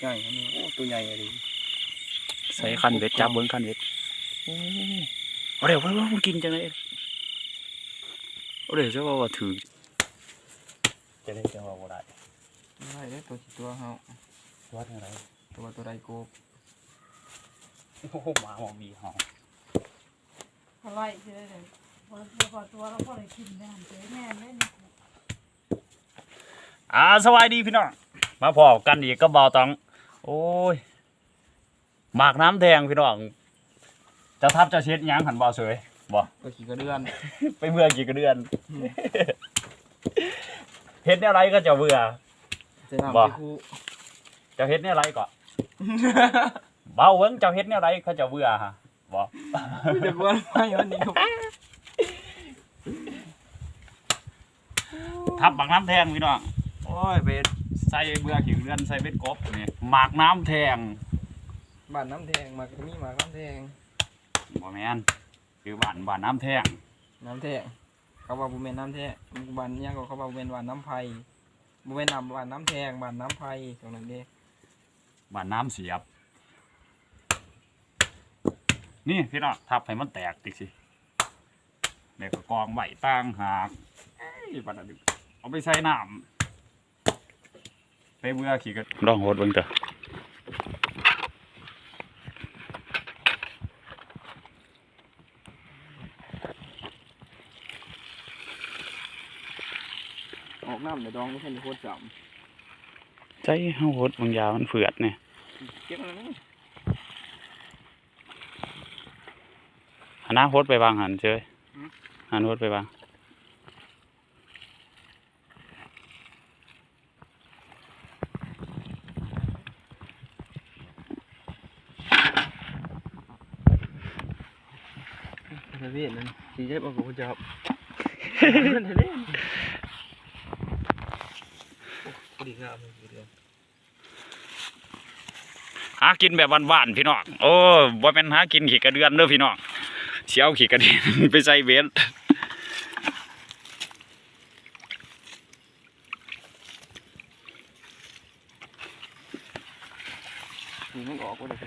ใหญ่อันนี้โอ้ตัวใหญ่เลยใส่คันเบ็ดจับเบิ้งคันเบ็ดโอ้เอาเดี๋ยวว่ามันกินจังเลยเอาเดี๋ยวจะว่าว่าถือจะได้จะว่าบ่ได้ได้เด้อตัวสิตัวเฮาวัดอะไรตัวตัวใดโกบโอ้โหหมาหมอมีหอมอะไรเจอเลยพอตัวพอตัวแล้วพอได้กินได้หันเจอแม่ได้นี่อ่าสวัสดีพี่น้องมาพอกันอีกก็เบาตัง โอ้ยหมากน้ำแดงพี่น้องเจะทับเจะเช็ดหยังหันเบาเสยบ่ตัวขี่กระเดือนไปเบื่อกี่กระเดือนเฮ็ดแนวไรก็จะเบื่อใส่น้ำบ่ใส่คู่เจ้าเฮ็ดแนวไรก็เบาเวิ้งเจ้าเฮ็ดแนวไรเขาจะเบื่อฮะบ่เดี๋ยวกวนไม่วันนี้ครับทับบักน้ำแทงพี่น้องโอ้ยไป ใส่เบื่อขี้เดือนใส่เบ็ดกบนี่หมากน้ำแทงบ้านน้ำแทงมากมีหมากน้ำแทงบ่แม่นคือบ้านบ้านน้ำแทงน้ำแทงเขาว่าบุเมนน้ำแทงบ้านยังก็เขาว่าบุเมนบ้านน้ำไผ่บุเมนน้ำบ้านน้ำแทงบ้านน้ำไผ่ตรงนั้นเด้บ้านน้ำเสียบ นี่พี่น้องทับให้มันแตกติสิเดี๋ยวก็กองไหวตั้งหากเอ้ยบัดนั้นเอาไปใส่น้ำ ไปเบื่อขี้ก็ลองโหดเบิ่งเถอะออกน้ำในดองไม่ใช่ในโคตรจใจเฮาโหดบางยามันเฟือดเนี่ยำเก็บอะไรนี่หันหน้าโหดไปวางหันเจ้ยหันโหดไปวาง ทะเลนั่นสีเจ็บเอากูจับทะเลโอ้ดีงามดีเดียวหากินแบบหวานๆพี่น้องโอ้บ่แม่นหากินขี้กระเดือนเด้อพี่น้องเสียวขี้กระเดือนไปใส่เบสสีมันออกก็เลย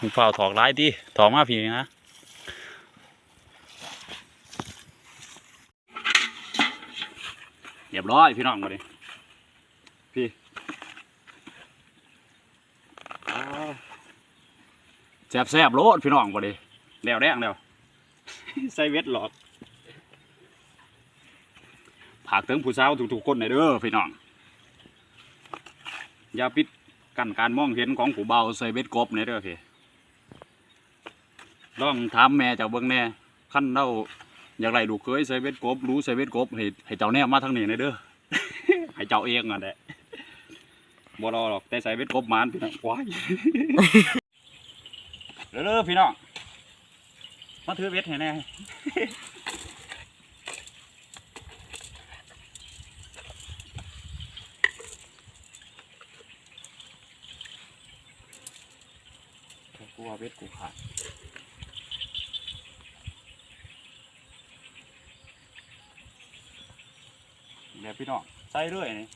มึงเฝ้าถอกหลายติถอกมาพี่นะเรียบร้อยพี่น้องมาดิพี่แซบแซบโลดพี่น้องมาดิแล้วแดงแล้วใส่เวทหลอกผากถึงผู้สาวทุกๆคนในเด้อพี่น้องอย่าปิดกั้นการมองเห็นของผู้เบาใส่เบ็ดกบในเด้อพี่ ลองถามแม่เจ้าเบิ่งแน่ขั้นเราอยากไรดูเคยใส่เบ็ดกบรู้ใส่เบ็ดกบให้ให้เจ้าแน่มาทางนี้ในเด้อให้เจ้าเองอะแหละบ่รอหรอกแต่ใส่เบ็ดกบมานพี่น้องว้ายเด้อพี่น้องมาถือเบ็ดให้แน่กูว่าเบ็ดกูขาดเดี๋ยว พี่น้องใส่เรื่อยนี่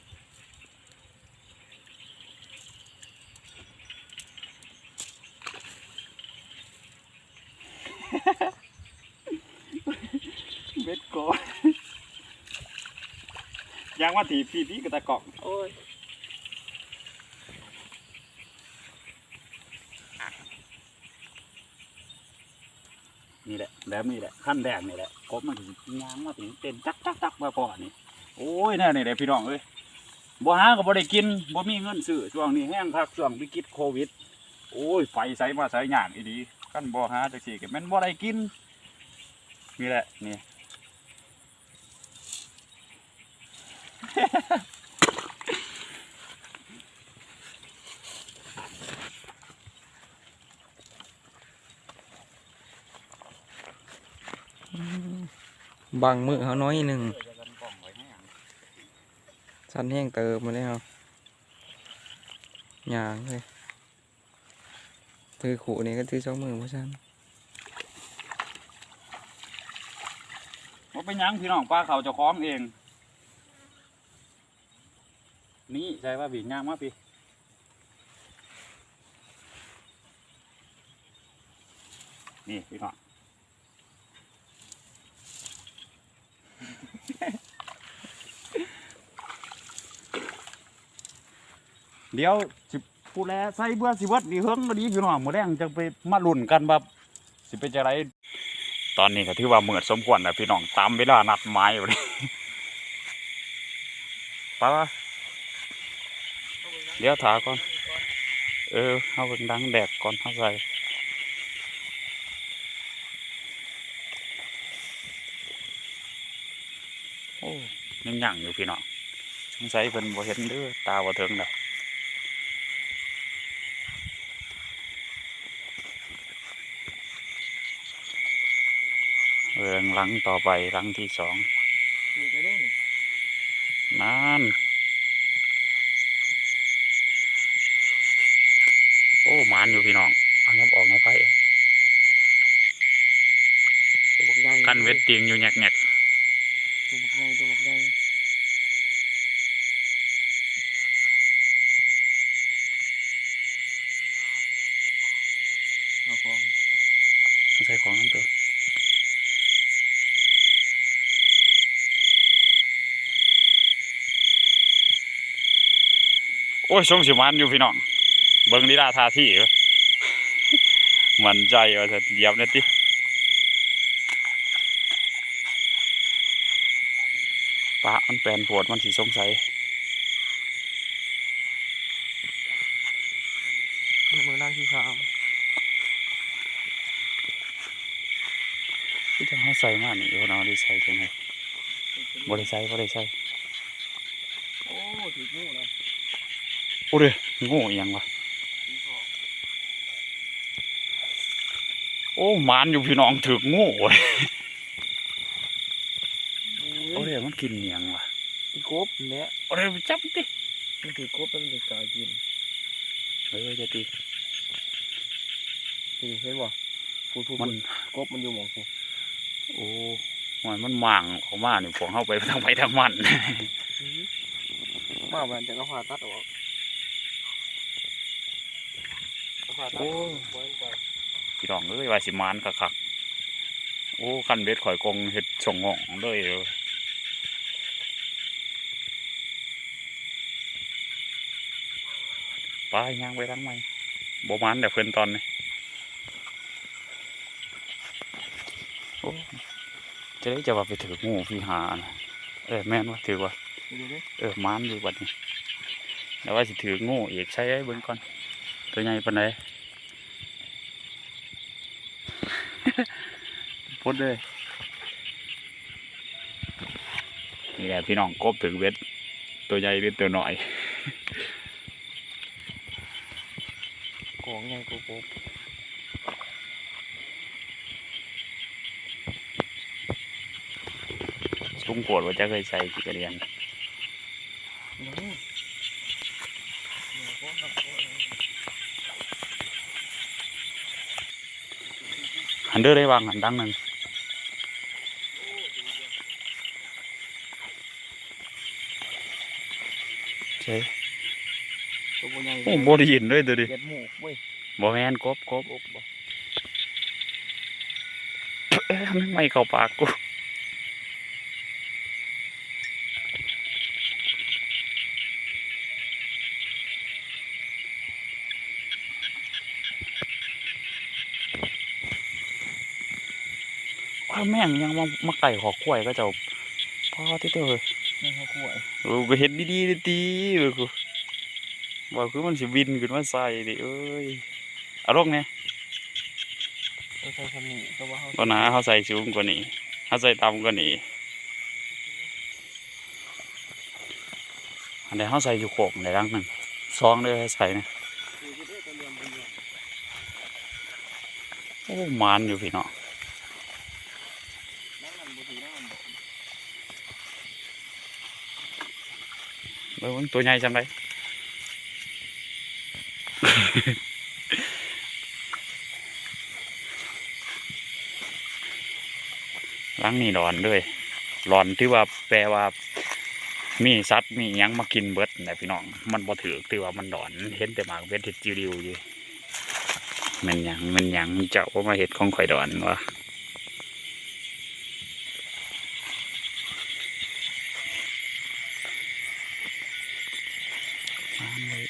เบ็ดกอนยางว่าถีบพี่พี่กระตะกอกโอ้ยนี่แหละแบบนี้แหละขั้นแรกนี่แหละกบมันถึงยางมาถึงเต้นจักจักจักมาพอนี่ โอ้ยน่านี่แหละพี่น้องเอ้ยบ่หาก็บ่ได้กินบ่มีเงินซื้อช่วงนี้แห้งพักช่วงวิกฤตโควิด โอ้ยไฟใสมาใส่ยากอีดีขั้นบ่หาจักซี่ก็แม่นบ่ได้กินนี่แหละนี่บางมือเขาน้อยหนึ่ง สันแห้งเติมมาแล้วยางเลยถือขู่นี่ก็ถือสองมือเพราะฉันว่าเป็นยังพี่น้องป้าเขาจะคล้องเอง นี่ใช่ว่าบีย่างมาพี่นี่พี่น้อง เดี๋ยวสิพูดแล้วใส่เบื่อสิเวัดดีเฮิงก็ดีพี่น้องหมดแดงจะไปมาลุ้นกันว่าสิเป็นจะไรตอนนี้ก็ถือว่าเหมือดสมควรนะพี่น้องตามเวลานัดหมายอยู่เลยไปวะเดี๋ยวถาก่อน เออเอาเบิ่งดังแดดก่อนเอาใส่โอ้ยังยั่งอยู่พี่น้องสงสัยเพิ่นบ่เห็นเด้อตาบ่ถึงดอก เออหลังต่อไปหลังที่สองถือไปได้นี่นั่นโอ้หมานอยู่พี่น้องเอายับออกในไพ่ตัวบักใหญ่กันเวทเตียงอยู่แงกแงกตัวบักใหญ่ตัวบักใหญ่เอาของๆใส่ของนั่นตัว อ้ยช่วงสิหมันอยู่พี่น้องเบิ่งลีลาท่าที่เว้ยมันใจว่าจะเหยียบเนี่ยติปะมันแปลนปวดมันสิสงสัยมือนั่งที่สามที่จะเขาใส่มานี่เขาเอาได้ใส่จังไงบ่ได้ใส่บ่ได้ใส่โอ้ถืองูนะ โอ้เด้อโง่อีหยังวะถือของโอ้หมานอยู่พี่น้องถึกโง่เว้ยโอ้โอ้ยเด้อมันกินอีหยังวะถือกบเนี่ยโอ้เด้อไปจับติมันถือกบแล้วมันจะกลายกินเฮ้ยจะตีนี่เห็นบ่พูดพูดมันกบมันอยู่หมองกูโอ้มันมันหมางออกมานี่พวกเฮาไปทางไปทางมันมาวันจะก็ผ่าตัดออกเอาผ่าตัด โอ้ไว้ก่อนพี่น้องเอ้ยว่าสิหมานคักๆโอ้คันเบ็ดข่อยกงเฮ็ดส่งงองเลยเด้อไปย่างไปทางใหม่บ่หมานแต่เพิ่นตอนนี้โอ้จะได้จะว่าไปถืองูพี่หานะเออแม่นว่าถือว่าดูดิเออมานอยู่บัดนี้แล้วว่าสิถืองูอีกใช้ไอ้เบิ่งก่อนตัวใหญ่ปานใดพ ดเลย นี่แหละพี่น้องกบถึงเบ็ดตัวใหญ่หรือตัวน้อยของไงกูกบชุ่มปวดว่าจะเคยใส่กี่กระเดียนนี่เดี๋ยวก็หักเอาเองหันเด้อได้วางหันดังหนึ่ง ใช่ตัวบ่ใหญ่โอ้บ่ได้ยินเลยตัวดิเก็ดหมูกเว้ยบ่แม่นกบกบกบบ่เอ้ยมันไม่เข้าปากกูว่าแม่งยังมามาไก่ขอกล้วยก็จะพ่อที่เด้อ นี่เขาขวายเออไปเห็นดีๆดิตีเออกูบอกคือมันสิบินขึ้นมาใส่ดิเอ้ยเอาลงเนี่ยตัวใส่สนิตัวว่าเขาก็นะเขาใส่สูงกว่านี้เขาใส่ต่ำกว่านี้อันนี้เขาใส่อยู่โขกในรังหนึ่งซองเด้อให้ใส่นะโอ้มานอยู่พี่เนาะ เบิ้งตัวใหญ่จังเลยล้างนี่หลอนด้วยหลอนที่ว่าแปลว่ามีสัตว์มียังมากินเบิดแต่พี่น้อง มันบ่ถือตื่ว่ามันหลอน เห็นแต่หมากเป็นเห็ดจิ๋วอยู่มันยังมันยังเจ้าว่ามาเห็ดของข่อยดอนวะ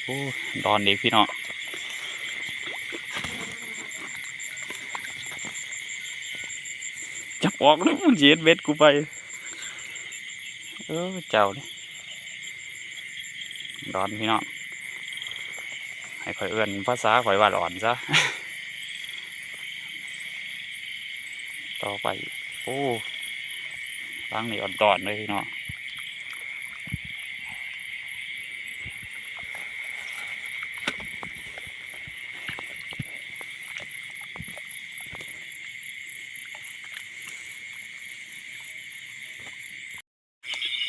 โอ้ดอนดีพี่เน้องจับออกแล้วมันสิเย็ดเบ็ดกูไป เออเจ้านี่ร้อนพี่เน้องให้ข่อยเอื้อนภาษาข่อยว่าร้อนซะ ต่อไป โอ้ล้างนี่อ่อนๆเลยพี่เน้อง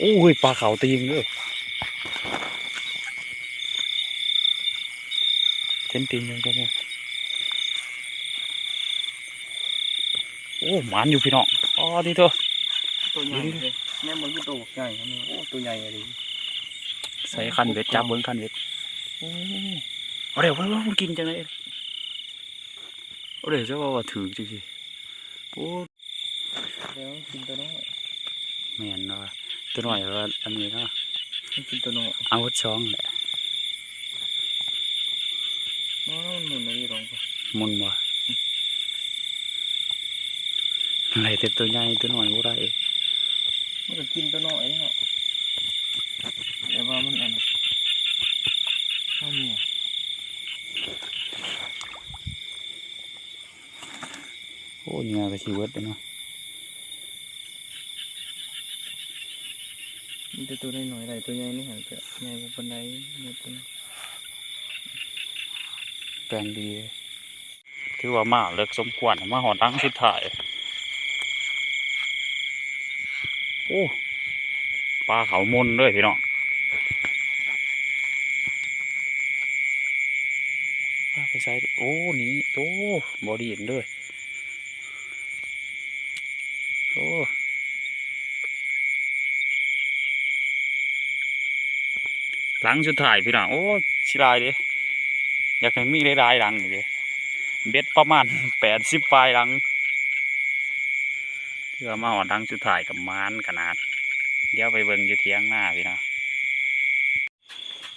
อ้ยปลาเขาตีงเลยเต็มตีนยังจังโอ้หมานอยู่พี่น้องอ๋อดีเถอะตัวใหญ่เลยแม่มันก็ตัวใหญ่อันนี้โอ้ตัวใหญ่อะไรใส่คันเวทจับเบิ้งคันเวทโอ้เอาเดี๋ยวว่ามันกินจังเลยเอาเดี๋ยวจะว่าว่าถือจริงๆโอ้เดี๋ยวกินตัวน้อยแม่นเนาะ ตัวหน่อยว่าอันนี้เนาะกินตัวน้อยเอาช่องแหละน้องมันหมุนอะไรลงไปมุนบ่อะไรแต่ตัวใหญ่ตัวหน่อยบ่ได้มันก็กินตัวน้อยนี่เหรอแต่ว่ามันอันข้าวเหนียวโอ้เหงื่อก็สิเวิดเลยเนาะ มันจะ ตัวน้อยหน่อยอะไรตัวใหญ่นี่หันจะใหญ่กว่าปันไดเนี่ยตัวนี้แปลงดีเลยถือว่ามาเลิกสมควรมาหอดังสุดท้าย โอ้ปลาเขามนเลยพี่น้องว่าไปใส่ดิโอ้หนี่โอ้บอดีเห็นเลยโอ้หลั งสุดท้ายพี่น้องโอ้ชิลายเดิอยากให้มีได้ๆหลังนี่เดิเบ็ดประมาณแปดสิบปลายหลังเพื่อมาหอดังสุดท้ายกับมานขนาด เดี๋ยวไปเบิ่งอยู่เทียงหน้าพี่น้อง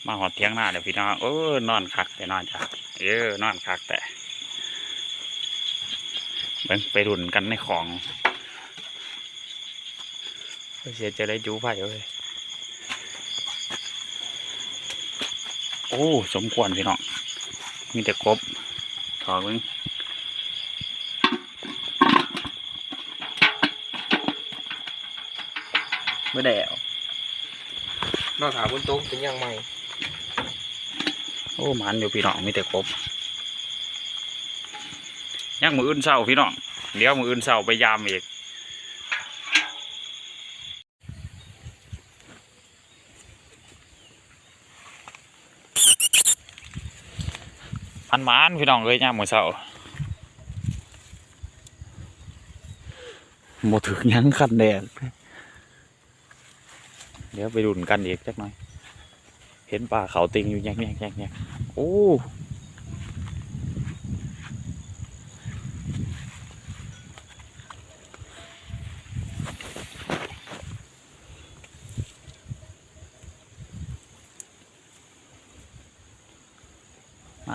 มาหอดเทียงหน้าเดี๋ยวพี่น้องเออนอนคักแต่นอนจ้ะเออนอนคักแต่เบิ่งไปดุนกันในของเสียจะได้จูไผ่เว้ย อ้ สมควรพี่น้อง มีแต่กบถอดเบิ่งไม่แดวนอกถามบนโต๊ะเป็นยังไงโอ้หมันอยู่พี่น้องมีแต่กบยังมืออื่นเศร้าพี่น้องเดี๋ยวมืออื่นเศร้าไปยามอีก มันมานพี่น้องเลยย่ยมมือเสาโมถึงยังขันแดดเดี๋ยวไปดุนกันอีกจักหน่อย เห็นป่าเขาติงอยู่แยกแยกแยกแยกโอ้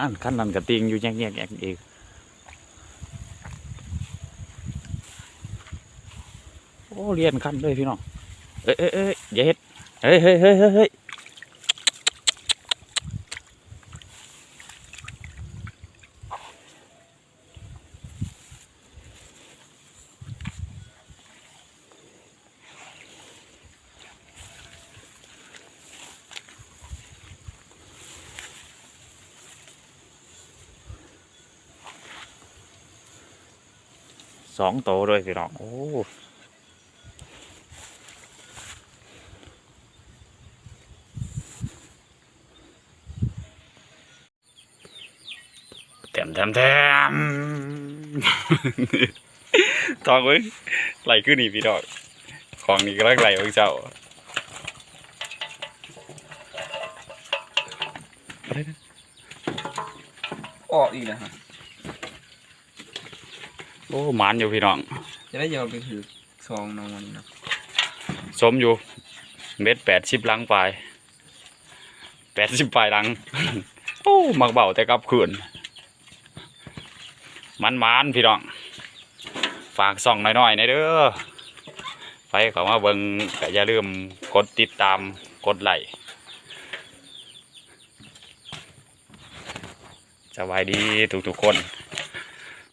อันขั้นนั้นกระติงอยู่แยกแยกแยกเองโอ้เรียนขั้นเลยพี่น้องเอ้ยเอ้ยเอ้ยอย่าเฮ็ดเฮ้ยเฮ้ยเฮ้ยเฮ้ย สองโตเลยพี่น้อง โอ้แถมแถมแถมต่อไว้ไหลขึ้นนี่พี่ดอก ของนี่ก็ลักไหลของเจ้าอะไรนะออกอีกแล้วฮะ โอ้หมานอยู่พี่น้อง จะได้ยาวไปถือซองน้องวันนี้เนาะสมอยู่ เม็ดแปดสิบลังปลายแปดสิบปลายลัง โอ้มักเบาแต่กลับคืนมันมานๆพี่น้อง ฝากส่องน้อยๆในอยเด้อไปเขามาเบิ่งก็อย่าลืมกดติดตามกดไลค์สบายดีทุกๆคน